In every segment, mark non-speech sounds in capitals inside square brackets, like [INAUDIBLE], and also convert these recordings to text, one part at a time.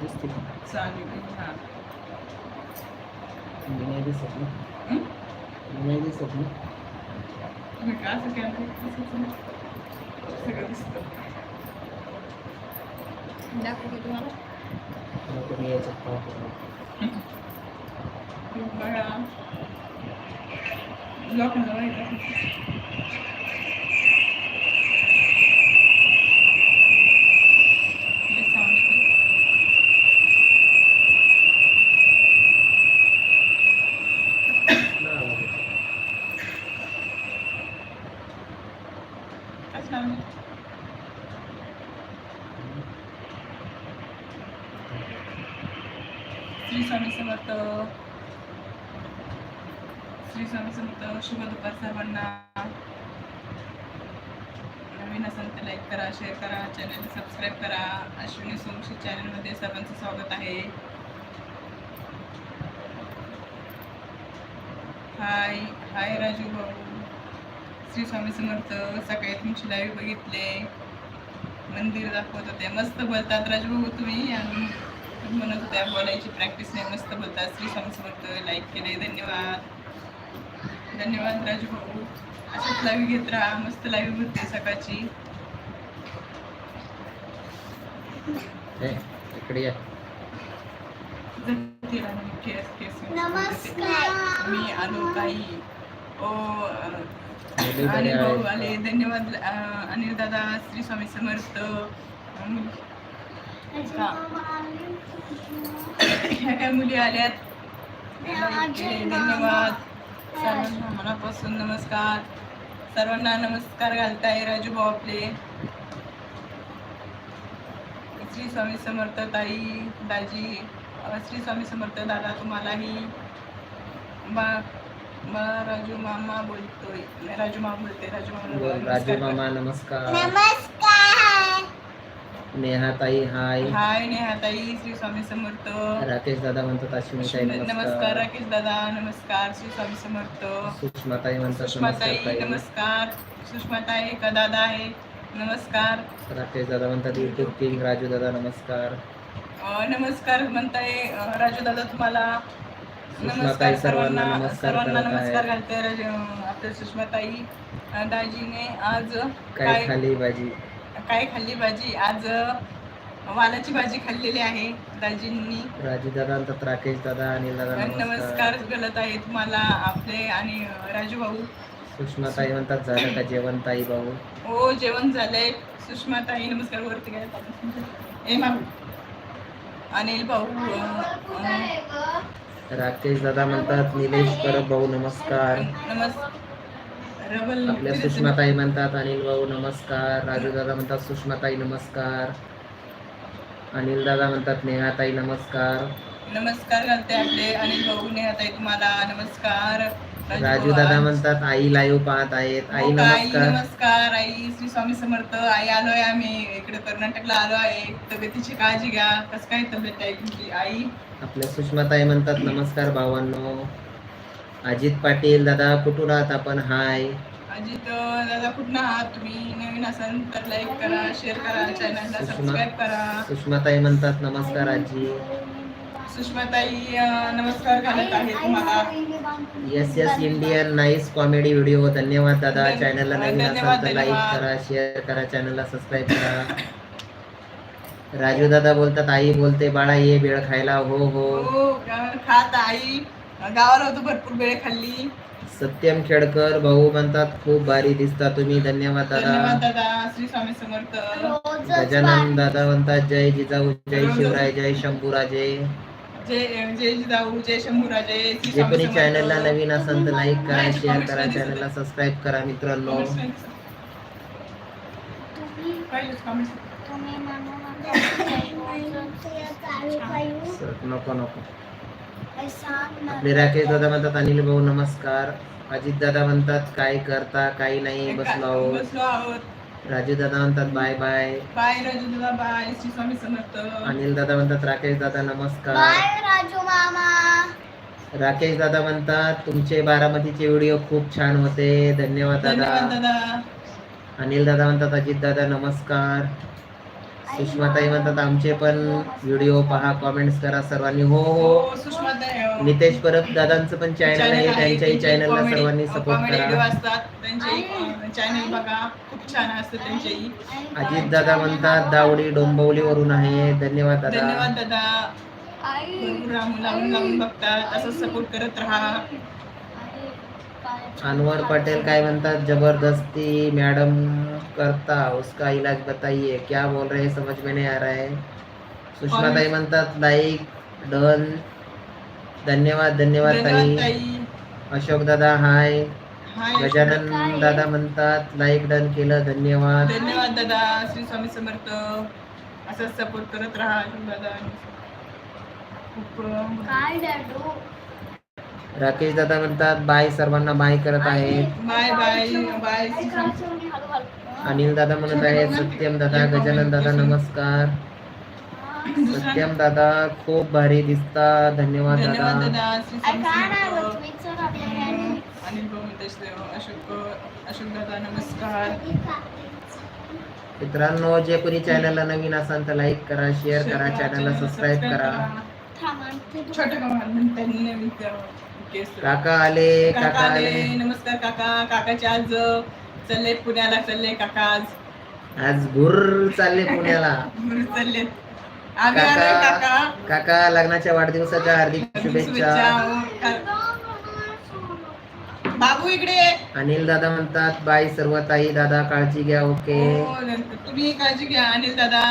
दिसते हा नाही दिसत ना? मी नाही दिसत ना तुम्ही का असं केलं दिसत नाही. सगळं दिसतं दाखवू का तुम्हाला मी याच्यात पाहतो तुम्ही लोकांना माहीत आहे. लय sound येतंय. ना आवाज येतो. काय sound आहे? श्री स्वामी समर्थ श्री स्वामी समर्थ शुभ दुपार सर्वांना नवीन असेल तर लाईक करा शेअर करा चॅनल सबस्क्राईब करा. अश्विनी सोमशी चॅनलमध्ये सर्वांचं स्वागत आहे. हाय हाय राजू भाऊ. श्री स्वामी समर्थ सकाळी तुमची लाईव्ह बघितले. मंदिर दाखवत होते. मस्त बोलतात राजू भाऊ तुम्ही. आणि म्हणत होत्या बोलायची प्रॅक्टिस नाही. मस्त बोलतात. श्री स्वामी समर्थ लाईक केले. धन्यवाद. धन्यवाद राजू भाऊ अशाच लाईव्ह घेत राहा. मस्त लाईव्ह होते सकाळची. नमस्कार. मी आलो ताई ओ आणि भाऊ आले? धन्यवाद अनिल दादा श्री स्वामी समर्थ. ह्या काय मुली आल्यात. धन्यवाद सर्वांना मनापासून नमस्कार सर्वांना नमस्कार घालताय राजू भाऊ आपले श्री स्वामी समर्थ ताई दाजी श्री स्वामी समर्थ दादा तुम्हालाही बा राजू मामा बोलतोय. राजू मामा बोलते राजू मामा नमस्कार राजू कर. मामा नमस्कार. नमस्कार. नेहा ताई हाय. हाय नेहा ताई श्री स्वामी समर्थ. राकेश दादा म्हणतात अश्विनी ताई नमस्कार. नमस्कार राकेश दादा नमस्कार श्री स्वामी समर्थ. सुषमा ताई म्हणतात सुषमाताई नमस्कार ताई. नमस्कार. सुषमाताई का दादा आहे? नमस्कार. राकेश दादा म्हणतात युट्यूब किंग राजू दादा नमस्कार. नमस्कार म्हणताय राजू दादा तुम्हाला. सुषमाताई सर्वांना नमस्कार सर्वांना आहे. नमस्कार घालते आपल्या सुषमाताई दाजीने आज काय काय खाली भाजी? काय खाल्ली भाजी? आज वालाची भाजी खाल्लेली आहे दाजींनी. राजू दादा राकेश दादा अनिल दादा नमस्कार. गलत आहे तुम्हाला आपले आणि राजू भाऊ. सुषमा ताई म्हणतात झालं का जेवण ताई भाऊ? हो जेवण झालंय. सुषमा ताई नमस्कार वरती माम. अनिल भाऊ राकेश दादा म्हणतात निलेश परब भाऊ नमस्कार. आपल्या सुषमा ताई म्हणतात अनिल भाऊ नमस्कार. राजू दादा म्हणतात सुषमाताई नमस्कार. अनिल दादा म्हणतात नेहाताई नमस्कार. नमस्कार घालते आपले. अनिल भाऊ नेहाताई तुम्हाला नमस्कार. राजू दादा म्हणतात आई लाईव्ह पाहत आहेत. आई हो आई नमस्कार. नमस्कार. आई श्री स्वामी समर्थ. आई आलोय आम्ही. इकडे कर्नाटकला आलो आहे. तब्येतीची काळजी घ्या. कसं काय तब्येत आहे तुमची? आई? आपल्या सुषमा ताई म्हणतात नमस्कार भावांनो. अजित पाटील दादा कुठून आहात आपण? हाय. अजित दादा कुठं आहात तुम्ही? नवीन असाल तर लाईक करा शेअर करा चॅनलला सुषमा- सबस्क्राईब करा. सुषमा ताई म्हणतात नमस्कार आजी. सुषमाताई अं, नमस्कार घालत आहे तुम्हाला. S S Indian nice comedy video धन्यवाद दादा. चॅनलला नवीन असाल तर लाईक. करा शेअर करा चॅनलला सबस्क्राईब करा. राजू दादा बोलतात आई बोलते बाळा ये वेळ खायला. हो हो. हो खात आई. गावाला होतो भरपूर वेळ खाल्ली. सत्यम खेडकर भाऊ म्हणतात खूप भारी दिसता तुम्ही. धन्यवाद दादा. दादा. श्री स्वामी समर्थ. गजानन दादा म्हणतात जय जिजाऊ जय शिवराय जय शंभूराजे. जय जय जिजाऊ जय शंभूराजे जे कोणी. चॅनलला नवीन असेल तर लाईक करा शेअर करा. चॅनलला सबस्क्राईब करा मित्रांनो. नको नको. आपले राकेश दादा म्हणतात अनिल भाऊ नमस्कार. अजित दादा म्हणतात काय करता काही नाही बसलो आहोत. राजू दादा म्हणतात bye bye. Bye Raju dada bye. Shri Swami Samarth. Anil dada म्हणतात राकेश दादा नमस्कार. बाय राजू मामा. राकेश दादा म्हणतात तुमचे बारामतीचे व्हिडिओ खूप छान होते. धन्यवाद धन्यवाद दादा. दादा अनिल दादा म्हणतात अजित दादा नमस्कार. सुषमाताई म्हणतात आमचे पण व्हिडिओ पहा कॉमेंट्स करा सर्वांनी. हो हो. हो अं, नितेश परब दादांचं पण चॅनल आहे त्यांच्याही त्यांचे चॅनलला सर्वांनी सपोर्ट करा. चॅनल बघा खूप छान असतं अजित दादा म्हणतात दावडी डोंबवलीवरून आहे. धन्यवाद दादा. धन्यवाद दादा. लावून लावून बघतात असं सपोर्ट करत राहा. अनवर पटेल काय म्हणतात जबरदस्ती मैडम करता उसका इलाज बताइए क्या बोल रहे हैं समझ में नहीं आ रहा है। सुषमा ताई म्हणतात लाईक डन धन्यवाद धन्यवाद ताई. अशोक दादा हाय गजानन दादा. म्हणतात लाईक डन केलं धन्यवाद. धन्यवाद दादा श्री स्वामी समर्थ. असंच सपोर्ट करत राहा दादा. काय डॅडू? राकेश दादा म्हणतात बाय सर्वांना बाय करत आहेत. बाय बाय बाय अनिल दादा म्हणत आहेत सत्यम दादा गजानन दादा नमस्कार. सत्यम दादा खूप भारी दिसता धन्यवाद दादा. मित्रांनो जे कोणी चॅनलला नवीन असाल तर लाईक करा शेअर करा चॅनलला सबस्क्राईब करा. छोटे काका आले काका आले नमस्कार काका. काकाचे आज चालले पुण्याला चालले काका आज. आज भुर चालले [LAUGHS] पुण्याला. घरी आलोय काका. काका लग्नाच्या वाढदिवसाच्या हार्दिक शुभेच्छा. हो, बाबू इकडे. अनिल दादा म्हणतात बाय सर्व ताई दादा काळजी घ्या ओके. हो, तुम्ही काळजी घ्या. अनिल दादा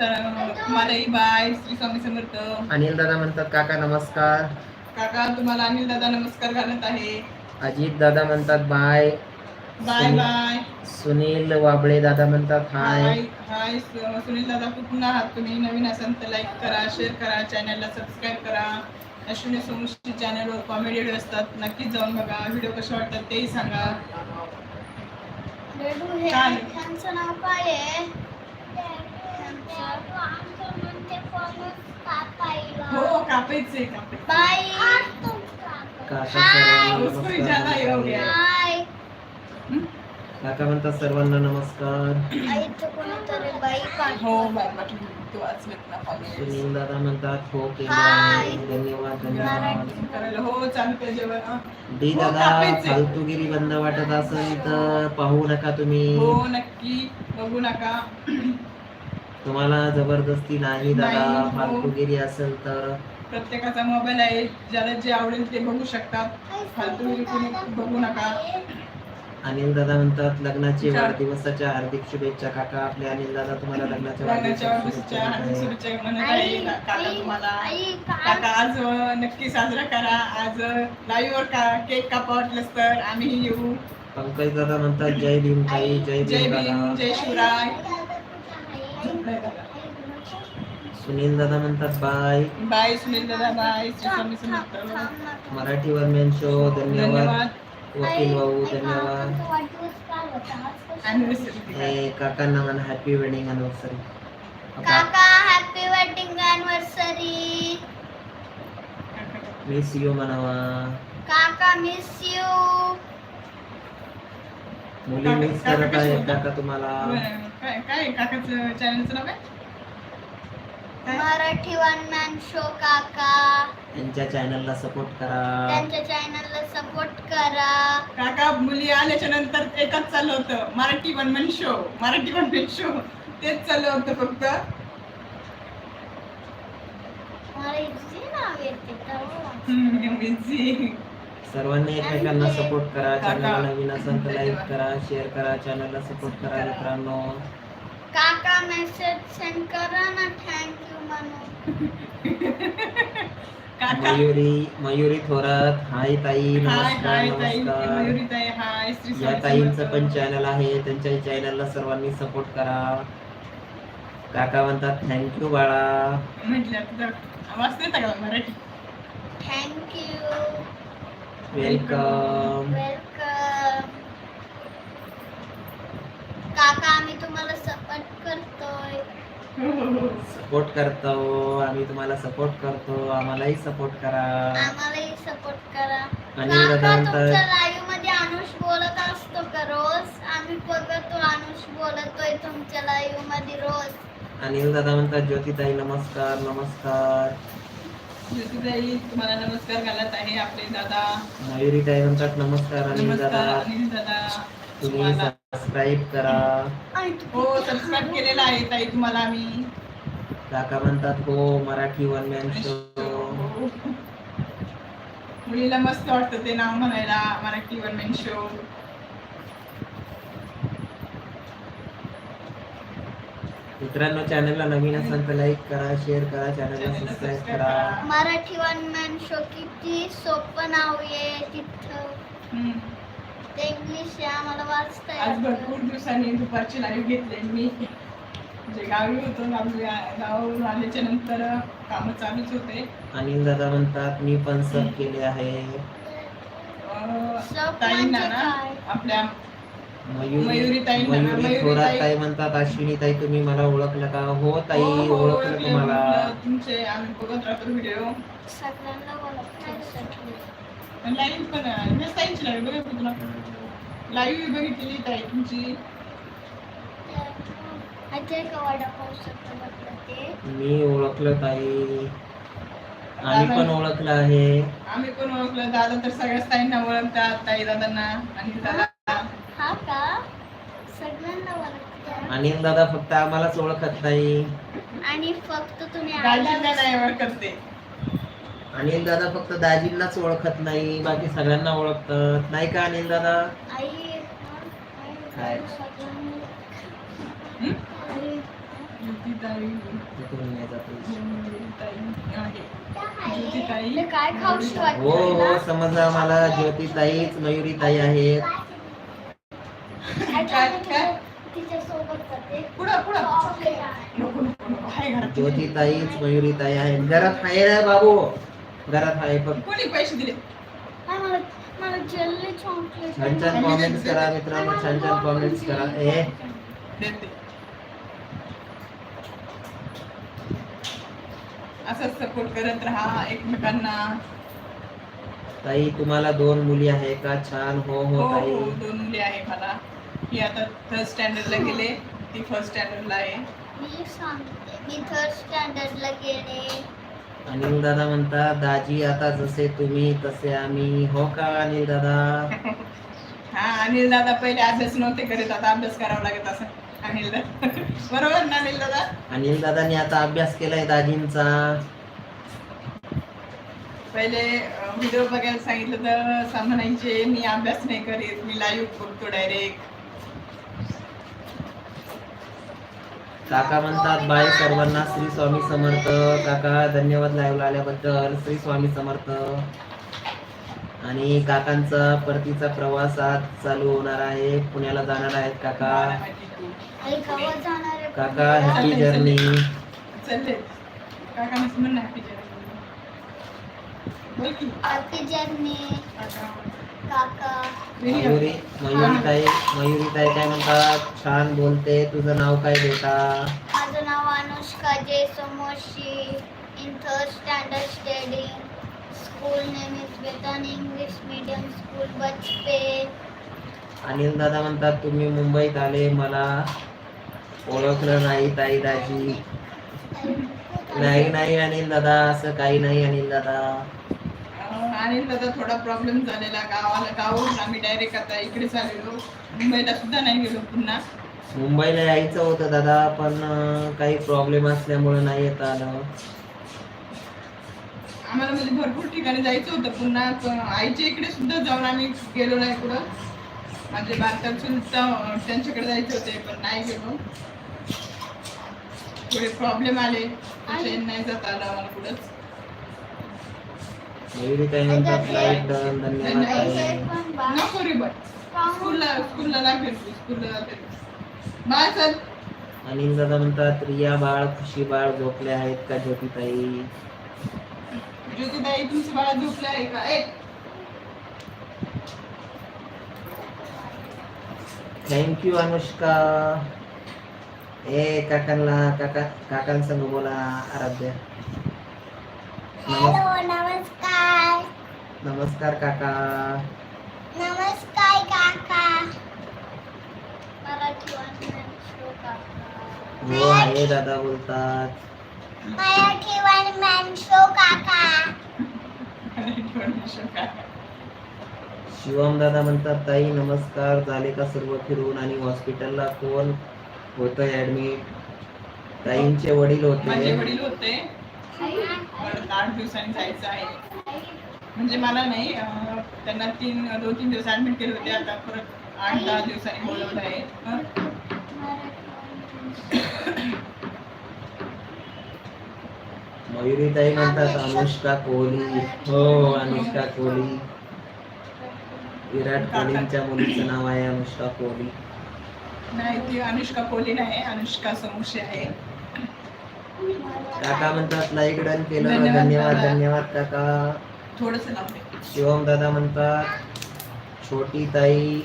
तुम्हालाही बाय श्री स्वामी समर्थ. अनिल दादा म्हणतात काका नमस्कार. काका तुम्हाला अनिल दादा नमस्कार घालत आहे. अजित दादा म्हणतात bye. Bye bye. Sunil Wable dada म्हणतात हाय. हाय हाय. सु- सुनील दादा कुठून आहात तुम्ही? नवीन असाल तर लाईक करा शेअर करा चॅनलला सबस्क्राईब करा. अश्विनी सोमशी चॅनलवर कॉमेडी व्हिडिओ असतात. नक्कीच जाऊन बघा. व्हिडिओ कसे वाटतात तेही सांगा. हे काय? त्यांचं नाव काय आहे? हो कापायचे काका ही हे? हो म्हणतात सर्वांना नमस्कार. हो कॉमेडी सुनील दादा म्हणतात हो केले धन्यवाद धन्यवाद. हो हं. डी हो, दादा. फालतूगिरी बंद वाटत असेल तर पाहू नका तुम्ही. हो नक्की. बघू नका. तुम्हाला जबरदस्ती नाही दादा नाही, हो. फालतूगिरी असेल तर. प्रत्येकाचा मोबाईल आहे. ज्याला जे आवडेल ते बघू शकतात. फालतू कोणी बघू नका. अनिल दादा म्हणतात लग्नाची. वाढदिवसाच्या हार्दिक शुभेच्छा. काका आपले अनिल दादा तुम्हाला लग्नाच्या लग्नाच्या वाढदिवसाच्या वाढदिवसाच्या हार्दिक शुभेच्छा शुभेच्छा म्हणत आहे. काका तुम्हाला. आज अं, नक्की साजरा करा. आज लाईव्ह वर का केक कापा वाटलंच तर आम्ही येऊ. पंकज दादा म्हणतात जय भीम ताई जय जय भीम भीम दादा जय शिवराय. सुनील दादा म्हणतात bye. Bye Sunil dada bye. Shri Swami Samarth. Marathi one man show धन्यवाद. वकील भाऊ धन्यवाद. काकांना म्हणा हॅपी वेडिंग अनिव्हर्सरी काका happy wedding anniversary miss you म्हणावा. काका मिस यू मुली मिस करत आहेत काका तुम्हाला. काय काय काकाचं चॅनलचं नाव काय? मराठी वन मॅन शो काका. त्यांच्या चॅनलला सपोर्ट करा. त्यांच्या चॅनलला सपोर्ट करा. काका मुली आल्याच्यानंतर एकच चालू होतं. Marathi one man show Marathi one man show तेच चालू होतं फक्त. मला इथे नाव येते तर. हम्म, busy. सर्वांनी एकमेकांना सपोर्ट करा. चॅनलला नवीन असेल तर लाईक करा शेअर करा चॅनलला सपोर्ट करा मित्रांनो. काका मेसेज सेंड करा ना. थँक्यू म्हणून [LAUGHS] काका. मयुरी मयुरी थोरात. हाय ताई. नमस्कार हाय ताई नमस्कार या ताईंचं. पण चॅनल आहे. त्यांच्या चॅनलला सर्वांनी सपोर्ट करा. काका म्हणतात थँक्यू बाळा. थँक्यू वेलकम वेलकम काका आम्ही तुम्हाला सपोर्ट करतोय. सपोर्ट करतो आम्ही तुम्हाला सपोर्ट करतो आम्हालाही सपोर्ट करा. आम्हालाही सपोर्ट करा. आणि तुमच्या लाईव्हमध्ये अनुष बोलत असतो का रोज? आम्ही बघतो अनुष बोलतोय तुमच्या लाईव्हमध्ये रोज. अनिल दादा म्हणतात ज्योतिताई नमस्कार नमस्कार. तुम्हाला नमस्कार घालत आहे आपले दादा. नमस्कार अनिल नमस्कार दादा अनिल दादा. तुम्ही तुम्हाला सबस्क्राईब करा. हो सबस्क्राईब केलेला आहे ताई तुम्हाला आम्ही. काका म्हणतात हो मराठी वन मॅन शो मुलीला मस्त वाटतं ते नाव म्हणायला मराठी वन मॅन शो मित्रांनो चॅनलला नवीन असाल तर लाईक करा शेअर करा चॅनलला सबस्क्राईब करा मराठी वन मॅन शो किती सोपं नाव आहे तिथं हम्म. ते इंग्लिश आहे आम्हाला वाचता आज येतं. भरपूर दिवसांनी दुपारची लाईव्ह घेतली मी म्हणजे गावी होतो गावी गावावरून आल्याच्यानंतर कामं चालूच होते अनिल दादा म्हणतात मी पण सब केले आहे अं, सब ताईंना म्हणजे ना काय? आपल्या मयुरी ना, मयुरी थोरात ताई. म्हणतात अश्विनी ताई तुम्ही मला ओळखलं का? हो ताई हो, हो, ओळखलं तुम्हाला. ओळखलं. तुमचे आम्ही बघत राहतो व्हिडिओ सगळ्यांना ओळखण्यासाठी. लाईव्ह पण मी ताईंची लाईव्ह तुला. लाईव्ह ताई तुमची. मी ओळखलं ताई. आम्ही पण ओळखलं आहे. आम्ही पण ओळखलं. दादा तर सगळ्याच ताईंना ओळखतात ताई दादांना. आणि दादा अनिल दादा फक्त आम्हालाच ओळखत नाही. आणि फक्त तुम्ही दाजींना आल्यावर- नाही ओळखत ते. अनिल दादा फक्त दाजींनाच ओळखत नाही. बाकी सगळ्यांना ओळखतात. नाही का अनिल दादा? काय? हं? हो हो? समजा मला ज्योती ताईच मयुरी ताई आहेत. पुढं चॉकलेट आहे. घरात ज्योती ताईच मयुरी ताई आहेत घरात आहे रे बाबू. घरात आहे फक्त कोणी पैसे दिले? मला मला जेल्ली चॉकलेट छान छान कॉमेंट्स करा मित्रांनो छान छान कॉमेंट्स करा. ए. देते असंच सपोर्ट करत राहा एकमेकांना. ताई तुम्हाला दोन मुली आहे का? छान. हो हो हो हो ताई. दोन मुली आहे मला. ही आता थर्ड स्टँडर्डला गेले ती फर्स्ट स्टँडर्डला आहे. मी सांगते मी थर्ड स्टँडर्डला गेले. अनिल दादा म्हणतात दाजी आता जसे तुम्ही तसे आम्ही. हो का अनिल दादा? हा अनिल दादा पहिले अभ्यास नव्हते करत आता अभ्यास करावा लागत असं अनिल दादा [LAUGHS] बरोबर ना अनिल दादा? अनिल दादानी आता अभ्यास केलाय दाजींचा. पहिले व्हिडिओ बघायला सांगितलं तर सा म्हणायचे मी अभ्यास नाही करीत मी लाईव्ह बघतो डायरेक्ट काका म्हणतात बाय सर्वांना श्री स्वामी समर्थ. काका धन्यवाद लाईव्ह आल्याबद्दल. श्री स्वामी समर्थ. आणि काकांचा परतीचा प्रवास आज चालू होणार आहे. पुण्याला जाणार आहेत काका. काका happy journey happy journey Mayuri Mayuri ताई मयुरी ताई काय म्हणतात? छान बोलते. तुझं नाव काय बेटा? माझं नाव Anushka Jay Samoshi in third standard studying school name is बेतन इंग्लिश मीडियम स्कूल बचपे अनिल दादा म्हणतात तुम्ही मुंबईत आले. मला ओळखलं नाही ताई दाजी. नाही नाही अनिल दादा. असं काही नाही अनिल दादा. अनिल दादा थोडा प्रॉब्लेम झालेला गावाला गावावरून आम्ही डायरेक्ट आता इकडेच आलेलो मुंबईला सुद्धा नाही गेलो पुन्हा. मुंबईला यायचं होतं दादा पण अं, काही प्रॉब्लेम असल्यामुळे नाही येता आलं. आम्हाला म्हणजे भरपूर ठिकाणी जायचं होतं पुन्हा पण आईच्या इकडे सुद्धा जाऊन आम्ही गेलो नाही कुठं. माझे बारकाल सुद्धा त्यांच्याकडे जायचे होते पण नाही गेलो. थोडे प्रॉब्लेम आले. नाही जाता आलं आम्हाला कुठंच. मयुरी ताई म्हणतात लाइट डन धन्यवाद नको रे बट स्कूलला स्कूलला लागेल स्कूलला लागेल बाय चल अनिल दादा म्हणतात रिया बाळ खुशी बाळ झोपले आहेत का ज्योती ताई ज्योतिताई तुमचं बाळा झोपलं आहे का? ए! थँक्यू अनुष्का. ए काकांना काका काकांसंग बोला आराध्य. नमस्कार. नमस्कार काका. नमस्कार काका. मराठी वन शो काका हो आहे दादा बोलतात. मराठी वन मॅन शो काका. शिवम दादा म्हणतात ताई नमस्कार. झाले का सर्व फिरून आणि हॉस्पिटलला कोण होतं ऍडमिट ताईंचे वडील माझे होते वडील होते. परत आठ दिवसांनी जायचं आहे. म्हणजे मला नाही त्यांना तीन दोन तीन दिवस ऍडमिट केले होते. आता परत आठ दहा दिवसांनी बोलवलं आहे. हं? मयुरी ताई म्हणतात अनुष्का कोहली हो अनुष्का कोहली. विराट कोहलींच्या मुलीचं नाव आहे अनुष्का कोहली. नाही ती अनुष्का कोहली नाही अनुष्का समोसे आहे. काका म्हणतात लाईक डन केलं. धन्यवाद धन्यवाद काका. थोडस शिवम दादा म्हणतात छोटी ताई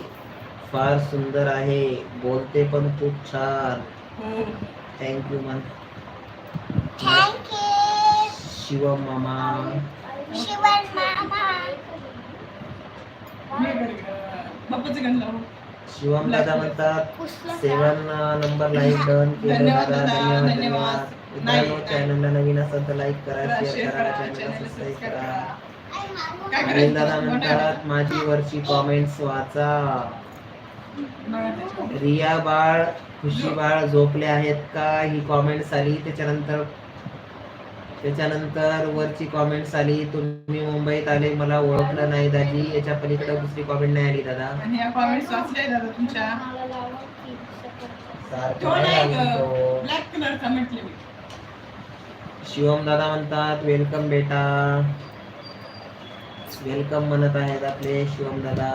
फार सुंदर आहे. बोलते पण खूप छान. हो. थँक्यू मन थँक्यू शिवम मामा. शिवम दादा म्हणतात सेवन नंबर लाईक डन केलं. दादा दादा, धन्यवाद धन्यवाद. धन्यवाद. मित्रांनो चॅनलला नवीन असेल तर लाईक करा शेअर करा चॅनलला सबस्क्राईब अनिल? दादा म्हणतात माझी वरची कॉमेंट्स वाचा. रिया बाळ खुशी बाळ झोपले आहेत का? ही कॉमेंट्स आली. त्याच्यानंतर त्याच्यानंतर वरची कॉमेंट्स आली. तुम्ही मुंबईत आले मला ओळखलं नाही दाजी. याच्या पलीकडे दुसरी कॉमेंट नाही आली दादा. कॉमेंट्स वाचल्या दादा तुमच्या. सारखं. ब्लॅक कलरचा म्हटले मी. शिवम दादा म्हणतात वेलकम बेटा. वेलकम म्हणत आहेत आपले शिवम दादा.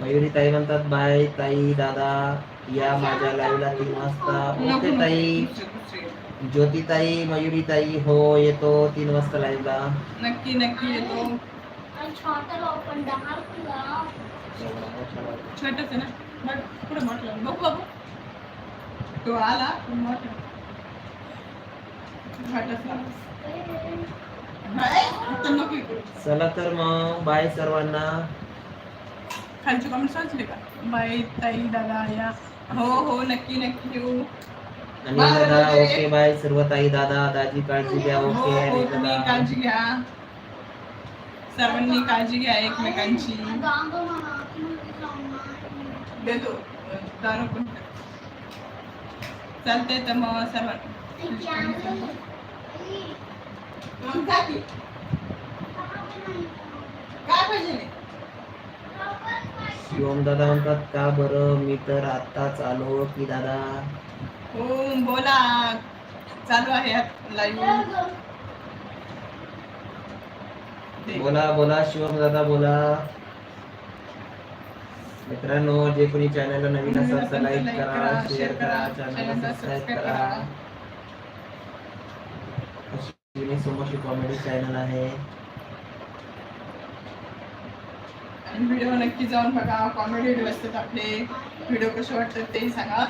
मयुरी ताई म्हणतात बाय ताई दादा. या माझ्या लाईव्हला तीन वाजता. ओके ताई. ज्योती ताई मयुरी ताई हो येतो तीन वाजता लाईव्हला नक्की नक्की येतो. छोटा आहे ना? म्हटलं बघू तो आला पण नको इकडे. चला तर मग बाय सर्वांना. खालचे कमेंट्स वाचले का? बाय ताई दादा या हो हो नक्की नक्की येऊ. आणि दादा ओके बाय सर्व ताई दादा दाजी काळजी घ्या हो ओके हो आणि तुम्ही दादा काळजी घ्या. सर्वांनी काळजी घ्या एकमेकांची. देतो. दारू पण चालतंय तर मग सर्वांना. काय पाहिजे शिवम दादा म्हणतात का बरं? मी तर आताच आलो की दादा. हो बोला. चालू आहे लाईव्ह बोला बोला शिवम दादा बोला. मित्रांनो जे कोणी चॅनलला नवीन असेल तर लाईक करा शेअर करा चॅनलला सबस्क्राईब करा. अश्विनी सोमोशी कॉमेडी चॅनल आहे. आणि व्हिडिओ नक्की जाऊन बघा. कॉमेडी व्हिडिओ असतात आपले. व्हिडिओ कसे वाटतात सांगा.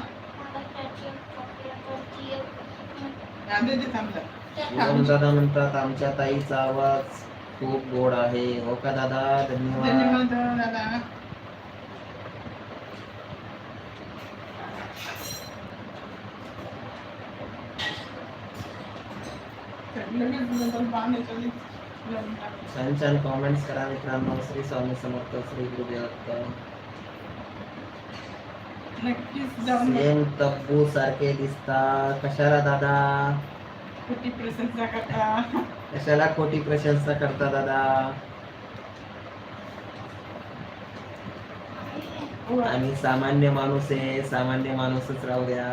ते शिवम दादा म्हणतात आमच्या ताईचा आवाज खूप गोड आहे. हो का दादा? धन्यवाद. धन्यवाद दादा. छान छान कॉमेंट्स करा मित्रांनो श्री स्वामी समर्थ श्री गुरुदेव नक्कीच जाऊन बघा. सेम तब्बू सारखे दिसता कशाला दादा खोटी प्रशंसा करता कशाला खोटी प्रशंसा करता दादा आम्ही सामान्य माणूस आहे सामान्य माणूसच राहू द्या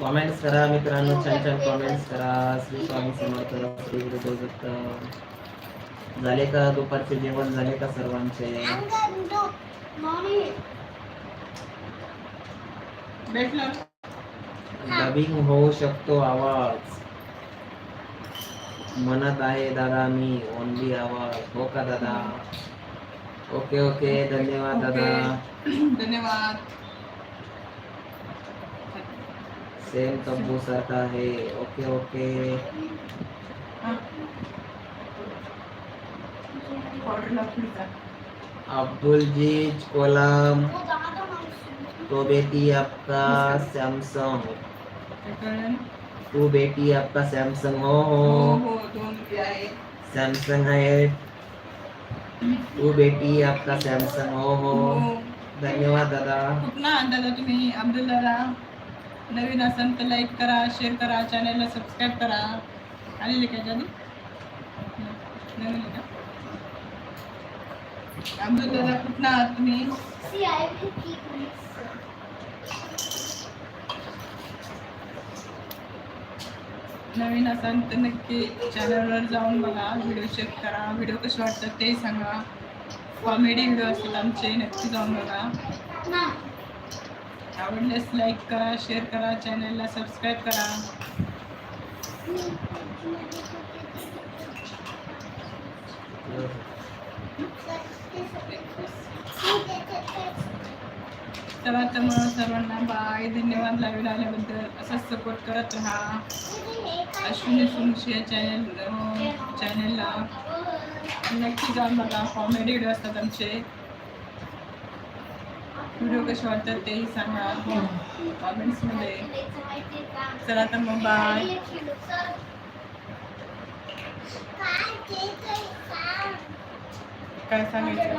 कॉमेंट्स करा मित्रांनो छान छान कॉमेंट्स करा. श्री स्वामी समर्थ श्री गुरुदेव दत्त. झाले का दुपारचे जेवण? झाले का सर्वांचे? डबिंग होऊ शकतो आवाज. म्हणत आहे दादा मी ओनली आवाज़ हो का दादा। ओके ओके धन्यवाद दादा। धन्यवाद। सेम तंबू सारखा आहे ओके ओके। हा. अब्दुल जीज कोलम। तो बेटी आपका सैमसंग। तू बेटी आपका सैमसंग हो हो। सैमसंग है। तू बेटी आपका सैमसंग हो हो। धन्यवाद दादा। खूप ना दादा तुम्ही अब्दुल दादा। नवीन असाल तर लाईक करा शेअर करा चॅनलला सबस्क्राईब करा। आलेले का जादू। नवीन का अब्दुल दादा ना आहात तुम्ही नवीन असाल तर नक्की चॅनलवर जाऊन बघा. व्हिडिओ चेक करा. व्हिडिओ कसे वाटतात ते सांगा. कॉमेडी व्हिडिओ असतात आमचे नक्की जाऊन बघा. आवडल्यास लाईक करा शेअर करा चॅनलला सबस्क्राईब करा. चला तर मग सर्वांना बाय धन्यवाद लाईव्ह आल्याबद्दल. असंच सपोर्ट करत राहा. अश्विनी सुनशी या चॅनल चॅनलला नक्की जाऊन बघा कॉमेडी व्हिडिओ असतात आमचे व्हिडिओ कसे वाटतात तेही सांगा। कॉमेंट्समध्ये चला तर मग बाय काय सांगायचं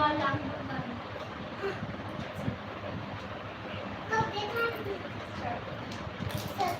काय